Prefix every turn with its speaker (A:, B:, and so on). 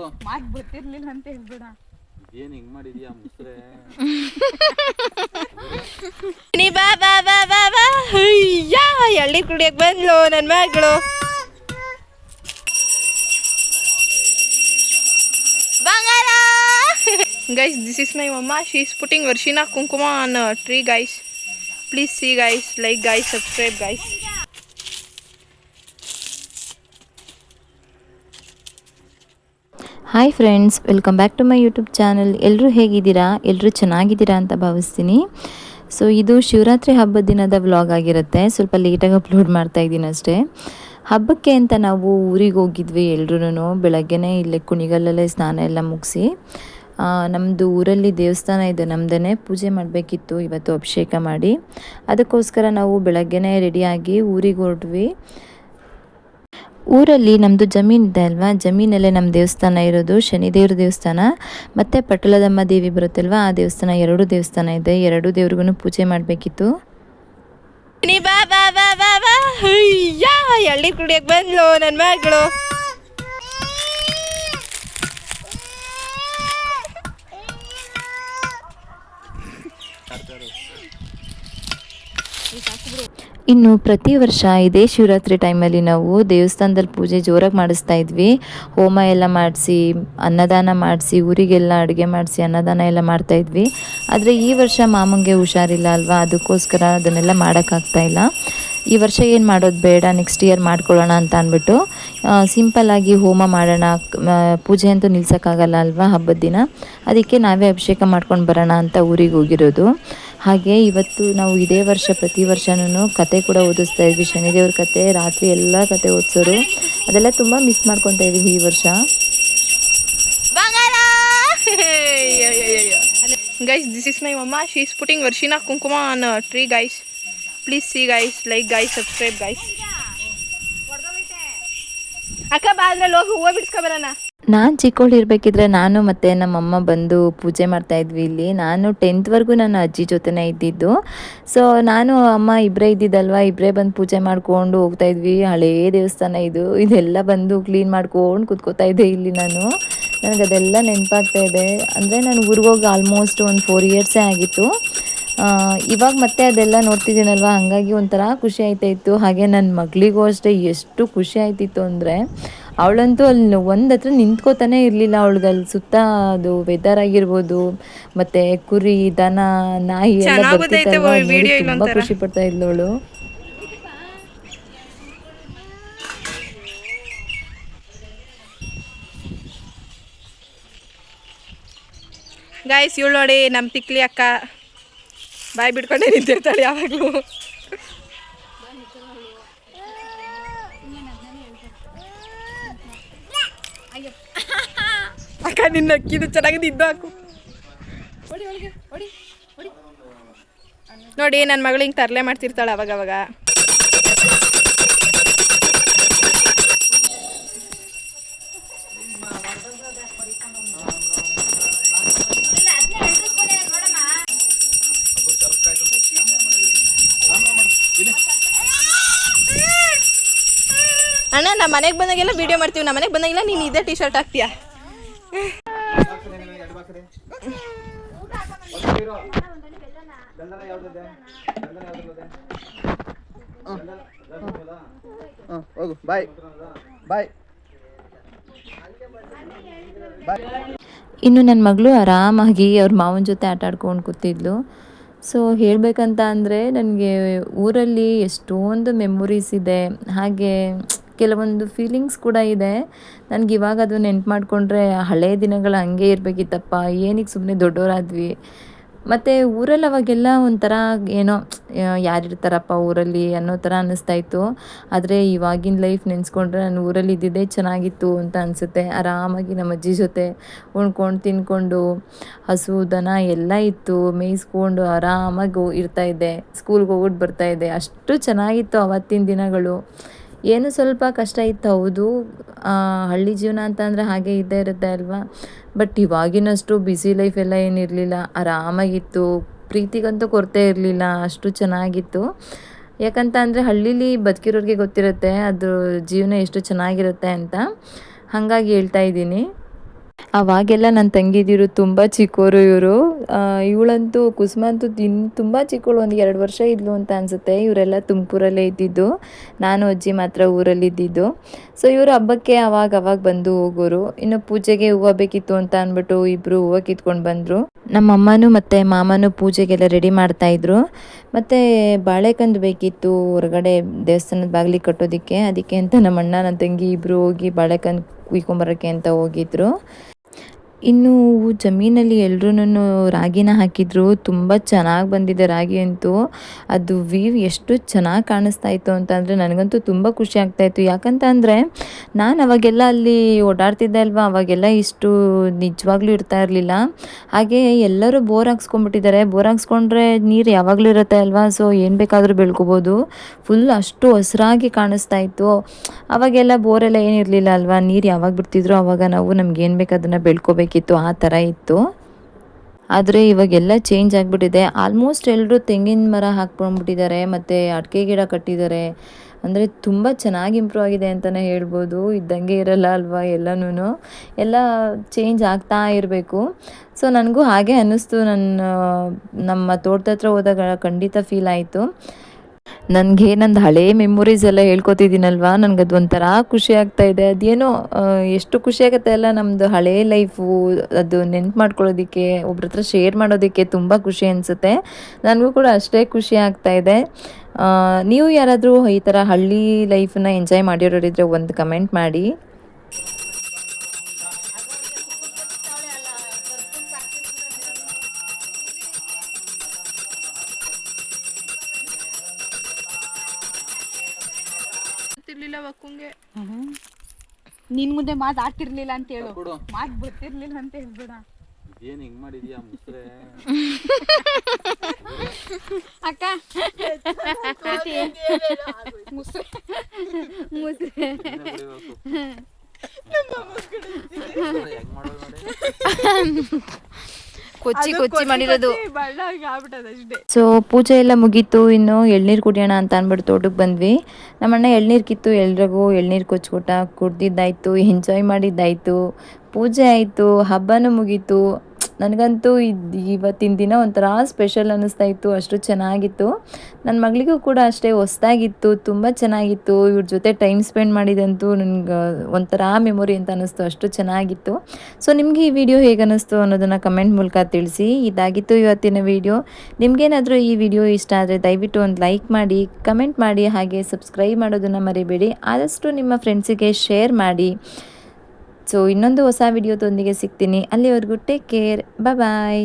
A: ಕೊಡು
B: ಮಾತು ಗೊತ್ತಿರ್ಲಿಲ್ಲ ಅಂತ ಹೇಳ್ಬಿಡ.
A: ಏನ್ ಹಿಂಗ್ ಮಾಡಿದ್ಯಾ ಮುಸ್ರೆ?
C: ನೀ ಬಾ ಬಾ ಬಾ ಬಾ ಬಾ. ಅಯ್ಯಾ ಎಳ್ಳಿ ಕುಡಿಯಕ್ ಬಂದ್ಲು ನನ್ನ ಮಗಳು. ಬಂಗಾರ. ಗೈಸ್ ದಿಸ್ ಇಸ್ ಮೈ ಮಮ್ಮ she is putting ವರ್ಷಿನ kumkuma on tree guys please see guys like guys subscribe guys
D: hi friends welcome back to my YouTube channel ಎಲ್ಲರೂ ಹೇಗಿದ್ದೀರಾ? ಎಲ್ಲರೂ ಚೆನ್ನಾಗಿದ್ದೀರಾ ಅಂತ ಭಾವಿಸ್ತೀನಿ. ಸೊ ಇದು ಶಿವರಾತ್ರಿ ಹಬ್ಬದ ದಿನದ ವ್ಲಾಗ್ ಆಗಿರುತ್ತೆ. ಸ್ವಲ್ಪ ಲೇಟಾಗಿ ಅಪ್ಲೋಡ್ ಮಾಡ್ತಾ ಇದ್ದೀನಿ ಅಷ್ಟೇ. ಹಬ್ಬಕ್ಕೆ ಅಂತ ನಾವು ಊರಿಗೆ ಹೋಗಿದ್ವಿ ಎಲ್ರೂ ಬೆಳಗ್ಗೆನೇ ಇಲ್ಲೇ ಕುಣಿಗಲ್ಲಲ್ಲೇ ಸ್ನಾನ ಎಲ್ಲ ಮುಗಿಸಿ. ನಮ್ಮದು ಊರಲ್ಲಿ ದೇವಸ್ಥಾನ ಇದೆ. ನಮ್ಮದೇ ಪೂಜೆ ಮಾಡಬೇಕಿತ್ತು. ಇವತ್ತು ಅಭಿಷೇಕ ಮಾಡಿ. ಅದಕ್ಕೋಸ್ಕರ ನಾವು ಬೆಳಗ್ಗೆನೇ ರೆಡಿಯಾಗಿ ಊರಿಗೆ ಹೊರಟ್ವಿ. ಊರಲ್ಲಿ ನಮ್ಮದು ಜಮೀನು ಇದೆ ಅಲ್ವಾ? ಜಮೀನಲ್ಲೇ ನಮ್ಮ ದೇವಸ್ಥಾನ ಇರೋದು, ಶನಿದೇವ್ರ ದೇವಸ್ಥಾನ. ಮತ್ತು ಪಟ್ಟಲದಮ್ಮ ದೇವಿ ಬರುತ್ತಲ್ವಾ? ಆ ದೇವಸ್ಥಾನ ಎರಡು ದೇವಸ್ಥಾನ ಇದೆ. ಎರಡು ದೇವ್ರಿಗೂ ಪೂಜೆ ಮಾಡಬೇಕಿತ್ತು.
C: ಎಳ್ಳಿ ಕುಡಿಯಕ್ಕೆ ಬಂದ್ಲು ನನ್ನ ಮಗಳು.
D: ಇನ್ನು ಪ್ರತಿ ವರ್ಷ ಇದೇ ಶಿವರಾತ್ರಿ ಟೈಮಲ್ಲಿ ನಾವು ದೇವಸ್ಥಾನದಲ್ಲಿ ಪೂಜೆ ಜೋರಾಗಿ ಮಾಡಿಸ್ತಾ ಇದ್ವಿ. ಹೋಮ ಎಲ್ಲ ಮಾಡಿಸಿ, ಅನ್ನದಾನ ಮಾಡಿಸಿ, ಊರಿಗೆಲ್ಲ ಅಡುಗೆ ಮಾಡಿಸಿ, ಅನ್ನದಾನ ಎಲ್ಲ ಮಾಡ್ತಾ ಇದ್ವಿ. ಆದರೆ ಈ ವರ್ಷ ಮಾಮಂಗೆ ಹುಷಾರಿಲ್ಲ ಅಲ್ವಾ? ಅದಕ್ಕೋಸ್ಕರ ಅದನ್ನೆಲ್ಲ ಮಾಡೋಕ್ಕಾಗ್ತಾ ಇಲ್ಲ. ಈ ವರ್ಷ ಏನು ಮಾಡೋದು ಬೇಡ ನೆಕ್ಸ್ಟ್ ಇಯರ್ ಮಾಡ್ಕೊಳ್ಳೋಣ ಅಂತ ಅಂದ್ಬಿಟ್ಟು ಸಿಂಪಲ್ಲಾಗಿ ಹೋಮ ಮಾಡೋಣ ಪೂಜೆ ಅಂತೂ ನಿಲ್ಸೋಕ್ಕಾಗಲ್ಲ ಅಲ್ವಾ ಹಬ್ಬದ ದಿನ? ಅದಕ್ಕೆ ನಾವೇ ಅಭಿಷೇಕ ಮಾಡ್ಕೊಂಡು ಬರೋಣ ಅಂತ ಊರಿಗೆ ಹೋಗಿರೋದು. ಹಾಗೆ ಇವತ್ತು ನಾವು ಇದೇ ವರ್ಷ ಪ್ರತಿ ವರ್ಷನೂ ಕತೆ ಕೂಡ ಓದಿಸ್ತಾ ಇದ್ವಿ. ಶನಿದೇವ್ರ ಕತೆ ರಾತ್ರಿ ಎಲ್ಲ ಕತೆ ಓದಿಸೋರು. ಅದೆಲ್ಲ ತುಂಬ ಮಿಸ್ ಮಾಡ್ಕೊತಾ ಇದೀವಿ ಈ ವರ್ಷ.
C: ಬಂಗಾರ! ಗೈಸ್ ದಿಸ್ ಇಸ್ ಮೈ ಮಮ್ಮ she is putting ವರ್ಷಿನ kumkuma on tree guys please see guys like guys subscribe guys ಅಕ್ಕ ಬಾ ಅದ್ರಲ್ಲಿ ಹೋಗಿ ಹೂವು ಬಿಡ್ಸ್ಕೊ ಬರೋಣ.
D: ನಾನು ಚಿಕ್ಕವಳಿರ್ಬೇಕಿದ್ರೆ ನಾನು ಮತ್ತು ನಮ್ಮಮ್ಮ ಬಂದು ಪೂಜೆ ಮಾಡ್ತಾ ಇದ್ವಿ ಇಲ್ಲಿ. ನಾನು ಟೆಂತ್ವರೆಗೂ ನನ್ನ ಅಜ್ಜಿ ಜೊತೆನೇ ಇದ್ದಿದ್ದು. ಸೊ ನಾನು, ಅಮ್ಮ ಇಬ್ಬರೇ ಇದ್ದಿದ್ದಲ್ವ? ಇಬ್ಬರೇ ಬಂದು ಪೂಜೆ ಮಾಡ್ಕೊಂಡು ಹೋಗ್ತಾ ಇದ್ವಿ. ಹಳೇ ದೇವಸ್ಥಾನ ಇದು. ಇದೆಲ್ಲ ಬಂದು ಕ್ಲೀನ್ ಮಾಡ್ಕೊಂಡು ಕುತ್ಕೋತಾ ಇದ್ದೆ ಇಲ್ಲಿ ನಾನು. ನನಗೆ ಅದೆಲ್ಲ ನೆನಪಾಗ್ತಾ ಇದೆ. ಅಂದರೆ ನಾನು ಊರಿಗೋಗಿ ಆಲ್ಮೋಸ್ಟ್ ಒಂದು ಫೋರ್ ಇಯರ್ಸೇ ಆಗಿತ್ತು. ಇವಾಗ ಮತ್ತೆ ಅದೆಲ್ಲ ನೋಡ್ತಿದ್ದೀನಲ್ವ? ಹಾಗಾಗಿ ಒಂಥರ ಖುಷಿ ಆಯ್ತಾ ಇತ್ತು. ಹಾಗೆ ನನ್ನ ಮಗಳಿಗೂ ಅಷ್ಟೇ ಎಷ್ಟು ಖುಷಿ ಆಯ್ತಿತ್ತು ಅಂದರೆ ಅವಳಂತೂ ಅಲ್ಲಿ ಒಂದು ಹತ್ರ ನಿಂತ್ಕೋತಾನೆ ಇರಲಿಲ್ಲ ಅವಳಿಗೆ. ಅಲ್ಲಿ ಸುತ್ತ ಅದು ವೆದರ್ ಆಗಿರ್ಬೋದು ಮತ್ತೆ ಕುರಿ ದನ ನಾಯಿ ಎಲ್ಲ ಬರ್ತಿತ್ತಲ್ವ ತುಂಬ ಖುಷಿ ಪಡ್ತಾ ಇದ್ಲು ಅವಳು.
C: ಗಾಯ್ಸ್ ಇವಳು ನೋಡಿ ನಮ್ಮ ತಿಕ್ಲಿ ಅಕ್ಕ. ಬಾಯಿ ಬಿಡ್ಕೊಂಡೇ ನಿಂತಿರ್ತಾಳೆ ಯಾವಾಗಲೂ. ಅಕ್ಕ ನಿನ್ನ ಅಕ್ಕಿದು ಚೆನ್ನಾಗಿದೆ ಇದ್ದು ಹಾಕು. ನೋಡಿ ನನ್ನ ಮಗಳು ಹಿಂಗೆ ತರಲೆ ಮಾಡ್ತಿರ್ತಾಳೆ ಅವಾಗ ಅವಾಗ. ಅಣ್ಣ ನಮ್ಮ ಮನೆಗೆ ಬಂದಾಗೆಲ್ಲ ವಿಡಿಯೋ ಮಾಡ್ತೀವಿ. ನಮ್ಮ ಮನೆಗೆ ಬಂದಾಗೆಲ್ಲ ನೀನು ಇದೇ ಟಿ ಶರ್ಟ್ ಹಾಕ್ತೀಯಾ?
D: ಇನ್ನು ನನ್ನ ಮಗಳು ಆರಾಮಾಗಿ ಅವ್ರ ಮಾವನ ಜೊತೆ ಆಟ ಆಡ್ಕೊಂಡು ಕೂತಿದ್ಲು. ಸೊ ಹೇಳಬೇಕಂತ ಅಂದರೆ ನನಗೆ ಊರಲ್ಲಿ ಎಷ್ಟೊಂದು ಮೆಮೊರೀಸ್ ಇದೆ. ಹಾಗೆ ಕೆಲವೊಂದು ಫೀಲಿಂಗ್ಸ್ ಕೂಡ ಇದೆ. ನನಗೆ ಇವಾಗ ಅದು ನೆನ್ಪು ಮಾಡಿಕೊಂಡ್ರೆ ಹಳೆಯ ದಿನಗಳು ಹಂಗೆ ಇರಬೇಕಿತ್ತಪ್ಪ ಏನಕ್ಕೆ ಸುಮ್ಮನೆ ದೊಡ್ಡವರಾದ್ವಿ ಮತ್ತು ಊರಲ್ಲಿ ಅವಾಗೆಲ್ಲ ಒಂಥರ ಏನೋ ಯಾರಿರ್ತಾರಪ್ಪ ಊರಲ್ಲಿ ಅನ್ನೋ ಥರ ಅನ್ನಿಸ್ತಾ ಇತ್ತು. ಆದರೆ ಇವಾಗಿನ ಲೈಫ್ ನೆನೆಸ್ಕೊಂಡ್ರೆ ನಾನು ಊರಲ್ಲಿ ಇದ್ದಿದ್ದೇ ಚೆನ್ನಾಗಿತ್ತು ಅಂತ ಅನಿಸುತ್ತೆ. ಆರಾಮಾಗಿ ನಮ್ಮ ಅಜ್ಜಿ ಜೊತೆ ಉಣ್ಕೊಂಡು ತಿನ್ಕೊಂಡು ಹಸು, ದನ ಎಲ್ಲ ಇತ್ತು. ಮೇಯಿಸ್ಕೊಂಡು ಆರಾಮಾಗಿ ಇರ್ತಾಯಿದ್ದೆ ಸ್ಕೂಲ್ಗೆ ಹೋಗ್ಬಿಟ್ಟು ಬರ್ತಾ ಇದ್ದೆ. ಅಷ್ಟು ಚೆನ್ನಾಗಿತ್ತು ಅವತ್ತಿನ ದಿನಗಳು. ಏನು ಸ್ವಲ್ಪ ಕಷ್ಟ ಇತ್ತು, ಹೌದು. ಹಳ್ಳಿ ಜೀವನ ಅಂತಂದರೆ ಹಾಗೆ ಇದ್ದೇ ಇರುತ್ತೆ ಅಲ್ವಾ? ಬಟ್ ಇವಾಗಿನಷ್ಟು ಬ್ಯುಸಿ ಲೈಫ್ ಎಲ್ಲ ಏನಿರಲಿಲ್ಲ. ಆರಾಮಾಗಿತ್ತು. ಪ್ರೀತಿಗಂತೂ ಕೊರತೆ ಇರಲಿಲ್ಲ. ಅಷ್ಟು ಚೆನ್ನಾಗಿತ್ತು. ಯಾಕಂತ ಅಂದರೆ ಹಳ್ಳೀಲಿ ಬದುಕಿರೋರಿಗೆ ಗೊತ್ತಿರುತ್ತೆ ಅದು ಜೀವನ ಎಷ್ಟು ಚೆನ್ನಾಗಿರುತ್ತೆ ಅಂತ. ಹಾಗಾಗಿ ಹೇಳ್ತಾ ಇದ್ದೀನಿ. ಅವಾಗೆಲ್ಲ ನನ್ನ ತಂಗಿದಿರು ತುಂಬ ಚಿಕ್ಕೋರು ಇವರು. ಇವಳಂತೂ ಕುಸುಮ ಅಂತೂ ದಿನ ತುಂಬ ಚಿಕ್ಕವಳು ಒಂದು ಎರಡು ವರ್ಷ ಇದ್ಲು ಅಂತ ಅನಿಸುತ್ತೆ. ಇವರೆಲ್ಲ ತುಮಕೂರಲ್ಲೇ ಇದ್ದಿದ್ದು. ನಾನು ಅಜ್ಜಿ ಮಾತ್ರ ಊರಲ್ಲಿ ಇದ್ದಿದ್ದು ಸೊ ಇವರು ಹಬ್ಬಕ್ಕೆ ಅವಾಗ ಅವಾಗ ಬಂದು ಹೋಗೋರು. ಇನ್ನು ಪೂಜೆಗೆ ಹೂವು ಬೇಕಿತ್ತು ಅಂತ ಅಂದ್ಬಿಟ್ಟು ಇಬ್ಬರು ಹೂವು ಕಿತ್ಕೊಂಡು ಬಂದರು. ನಮ್ಮ ಅಮ್ಮನೂ ಮತ್ತು ಮಾಮನೂ ಪೂಜೆಗೆಲ್ಲ ರೆಡಿ ಮಾಡ್ತಾಯಿದ್ರು ಮತ್ತು ಬಾಳೆಕಂದು ಬೇಕಿತ್ತು ಹೊರಗಡೆ ದೇವಸ್ಥಾನದ ಬಾಗಿಲಿಗೆ ಕಟ್ಟೋದಕ್ಕೆ. ಅದಕ್ಕೆ ಅಂತ ನಮ್ಮ ಅಣ್ಣ ನನ್ನ ತಂಗಿ ಇಬ್ಬರು ಹೋಗಿ ಬಾಳೆಕಂದು ಕುಯ್ಕೊಂಬರೋಕ್ಕೆ ಅಂತ ಹೋಗಿದ್ರು. ಇನ್ನು ಜಮೀನಲ್ಲಿ ಎಲ್ರೂ ರಾಗಿನ ಹಾಕಿದ್ರು. ತುಂಬ ಚೆನ್ನಾಗಿ ಬಂದಿದೆ ರಾಗಿ ಅಂತೂ. ಅದು ವೀವ್ ಎಷ್ಟು ಚೆನ್ನಾಗಿ ಕಾಣಿಸ್ತಾ ಇತ್ತು ಅಂತಂದರೆ ನನಗಂತೂ ತುಂಬ ಖುಷಿ ಆಗ್ತಾಯಿತ್ತು ಯಾಕಂತ ಅಂದರೆ ನಾನು ಅವಾಗೆಲ್ಲ ಅಲ್ಲಿ ಓಡಾಡ್ತಿದ್ದೆ ಅಲ್ವಾ? ಅವಾಗೆಲ್ಲ ಇಷ್ಟು ನಿಜವಾಗ್ಲೂ ಇರ್ತಾ ಇರಲಿಲ್ಲ. ಹಾಗೆ ಎಲ್ಲರೂ ಬೋರ್ ಹಾಕ್ಸ್ಕೊಂಡ್ಬಿಟ್ಟಿದ್ದಾರೆ. ಬೋರ್ ಹಾಕ್ಸ್ಕೊಂಡ್ರೆ ನೀರು ಯಾವಾಗಲೂ ಇರುತ್ತೆ ಅಲ್ವಾ? ಸೊ ಏನು ಬೇಕಾದರೂ ಬೆಳ್ಕೊಬೋದು. ಫುಲ್ ಅಷ್ಟು ಹಸಿರಾಗಿ ಕಾಣಿಸ್ತಾ ಇತ್ತು. ಅವಾಗೆಲ್ಲ ಬೋರೆಲ್ಲ ಏನಿರಲಿಲ್ಲ ಅಲ್ವಾ? ನೀರು ಯಾವಾಗ ಬಿಡ್ತಿದ್ರು ಅವಾಗ ನಾವು ನಮ್ಗೆ ಏನು ಬೇಕು ಅದನ್ನು ಬೆಳ್ಕೊಬೇಕಿತ್ತು ಆ ಥರ ಇತ್ತು. ಆದರೆ ಇವಾಗೆಲ್ಲ ಚೇಂಜ್ ಆಗಿಬಿಟ್ಟಿದೆ. ಆಲ್ಮೋಸ್ಟ್ ಎಲ್ಲರೂ ತೆಂಗಿನ ಮರ ಹಾಕ್ಕೊಂಡ್ಬಿಟ್ಟಿದ್ದಾರೆ, ಮತ್ತು ಅಡಿಕೆ ಗಿಡ ಕಟ್ಟಿದ್ದಾರೆ. ಅಂದರೆ ತುಂಬ ಚೆನ್ನಾಗಿ ಇಂಪ್ರೂವ್ ಆಗಿದೆ ಅಂತಲೇ ಹೇಳ್ಬೋದು. ಇದ್ದಂಗೆ ಇರಲ್ಲ ಅಲ್ವಾ ಎಲ್ಲನೂ ಎಲ್ಲ ಚೇಂಜ್ ಆಗ್ತಾ ಇರಬೇಕು. ಸೊ ನನಗೂ ಹಾಗೆ ಅನ್ನಿಸ್ತು. ನನ್ನ, ನಮ್ಮ ತೋಟದ ಹತ್ರ ಹೋದಾಗ ಖಂಡಿತ ಫೀಲ್ ಆಯಿತು. ನನಗೆ ನಂದು ಹಳೇ ಮೆಮೊರೀಸ್ ಎಲ್ಲ ಹೇಳ್ಕೊತಿದ್ದೀನಲ್ವಾ? ನನಗೆ ಅದು ಒಂಥರ ಖುಷಿ ಆಗ್ತಾ ಇದೆ. ಅದೇನೋ ಎಷ್ಟು ಖುಷಿ ಆಗುತ್ತೆ ಅಲ್ಲ ನಮ್ಮದು ಹಳೆ ಲೈಫು, ಅದು ನೆನ್ಪು ಮಾಡ್ಕೊಳ್ಳೋದಕ್ಕೆ, ಒಬ್ರ ಹತ್ರ ಶೇರ್ ಮಾಡೋದಕ್ಕೆ ತುಂಬ ಖುಷಿ ಅನಿಸುತ್ತೆ. ನನಗೂ ಕೂಡ ಅಷ್ಟೇ ಖುಷಿ ಆಗ್ತಾ ಇದೆ. ನೀವು ಯಾರಾದರೂ ಈ ಥರ ಹಳ್ಳಿ ಲೈಫನ್ನ ಎಂಜಾಯ್ ಮಾಡಿರೋರಿದ್ರೆ ಒಂದು ಕಮೆಂಟ್ ಮಾಡಿ.
C: ಗೊತ್ತಿರ್ಲಿಲ್ಲ ವಕ್ಕುಂಗೆ
B: ನಿನ್ ಮುಂದೆ ಮಾತ್ ಆಡ್ತಿರ್ಲಿಲ್ಲ ಅಂತ ಹೇಳು
A: ಬಿಡು
B: ಮಾತು ಬರ್ತಿರ್ಲಿಲ್ಲ ಅಂತ ಹೇಳ್ಬೇಡ
A: ಏನ್ ಹಿಂಗ್ ಮಾಡಿದ್ಯಾ ಮುಸ್ರೆ
B: ಅಕ್ಕ ಮುಸ್ರೆ ಮುಸ್ರೆ
A: ನೀನೇ ಬಡಿಬೇಕು. ಹೆಂಗ್ ಮಾಡೋದು ನೋಡಿ
C: ಕೊಚ್ಚಿ ಕೊಚ್ಚಿ ಮಾಡಿರೋದು
D: ಸೊ ಪೂಜೆ ಎಲ್ಲ ಮುಗೀತು ಇನ್ನು ಎಳ್ನೀರು ಕುಡಿಯೋಣ ಅಂತ ಅಂದ್ಬಿಟ್ಟು ತೋಟಕ್ಕೆ ಬಂದ್ವಿ. ನಮ್ಮಣ್ಣ ಎಳ್ನೀರು ಕಿತ್ತು ಎಲ್ರಿಗೂ ಎಳ್ನೀರು ಕೊಚ್ಕೊಟ್ಟ ಕುಡ್ದಿದ್ದಾಯ್ತು ಎಂಜಾಯ್ ಮಾಡಿದ್ದಾಯ್ತು. ಪೂಜೆ ಆಯಿತು ಹಬ್ಬನೂ ಮುಗೀತು. ನನಗಂತೂ ಇದು ಇವತ್ತಿನ ದಿನ ಒಂಥರ ಸ್ಪೆಷಲ್ ಅನ್ನಿಸ್ತಾ ಇತ್ತು, ಅಷ್ಟು ಚೆನ್ನಾಗಿತ್ತು. ನನ್ನ ಮಗಳಿಗೂ ಕೂಡ ಅಷ್ಟೇ ಹೊಸ್ದಾಗಿತ್ತು, ತುಂಬ ಚೆನ್ನಾಗಿತ್ತು. ಇವ್ರ ಜೊತೆ ಟೈಮ್ ಸ್ಪೆಂಡ್ ಮಾಡಿದಂತೂ ನನಗೆ ಒಂಥರ ಮೆಮೊರಿ ಅಂತ ಅನ್ನಿಸ್ತು, ಅಷ್ಟು ಚೆನ್ನಾಗಿತ್ತು. ಸೊ ನಿಮಗೆ ಈ ವಿಡಿಯೋ ಹೇಗೆ ಅನ್ನಿಸ್ತು ಅನ್ನೋದನ್ನು ಕಮೆಂಟ್ ಮೂಲಕ ತಿಳಿಸಿ. ಇದಾಗಿತ್ತು ಇವತ್ತಿನ ವಿಡಿಯೋ ನಿಮಗೇನಾದರೂ ಈ ವಿಡಿಯೋ ಇಷ್ಟ ಆದರೆ ದಯವಿಟ್ಟು ಒಂದು ಲೈಕ್ ಮಾಡಿ ಕಮೆಂಟ್ ಮಾಡಿ, ಹಾಗೆ ಸಬ್ಸ್ಕ್ರೈಬ್ ಮಾಡೋದನ್ನು ಮರಿಬೇಡಿ. ಆದಷ್ಟು ನಿಮ್ಮ ಫ್ರೆಂಡ್ಸಿಗೆ ಶೇರ್ ಮಾಡಿ. ಸೊ ಇನ್ನೊಂದು ಹೊಸ ವಿಡಿಯೋದೊಂದಿಗೆ ಸಿಗ್ತೀನಿ. ಅಲ್ಲಿವರೆಗೂ ಟೇಕ್ ಕೇರ್ ಬಾಯ್